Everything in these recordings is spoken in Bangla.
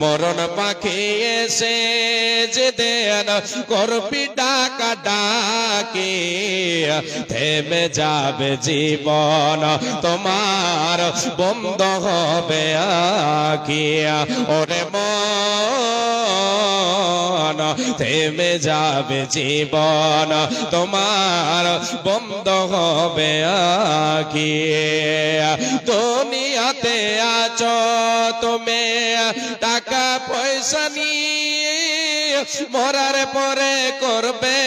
মরণ পাখি এসে যে দেন করবি ডাকা ডাকে, থেমে যাবে জীবন, তোমার বন্ধ হবে আখিয়া ওরে মন, থেমে যাবে জীবন, তোমার বন্ধ হবে আখিয়া দুনিয়াতে আছো তুমি টাকা পয়সা নিয়ে মরার পরে করবে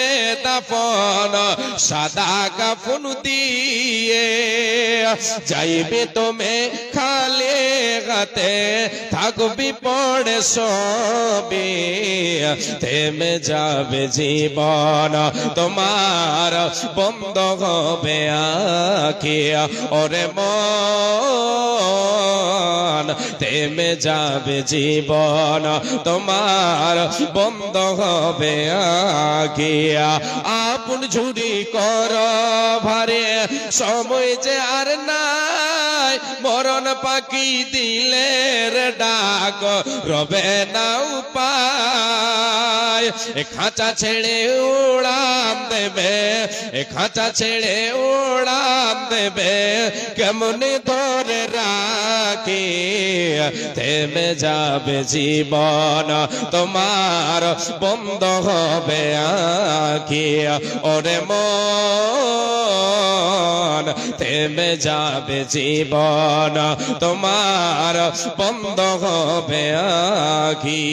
দাফন, সাদা কাফন দিয়ে। যাইবে তুমি খালে গাতে থাকবি পড়ে সবে। থেমে যাবে জীবন, তোমার বন্ধ হবে আখিয়া ওরে মন থেমে যাবে জীবন, তোমার বন্ধ হবে গিয়া আপন ঝুড়ি কর ভারে, সময় যে আর নাই, মরণ পাখি দিলের ডাক, রবে না উপায়। এ খাঁচা ছেড়ে উড়ান দেবে, এ খাঁচা ছেড়ে উড়ান দেবে। কেমন ধরে রাখি, থেমে যাবে জীবন। তোমার বন্ধ হবে আখি। ওরে মন, থেমে যাবে জীবন। তোমার বন্ধ হবে আখি।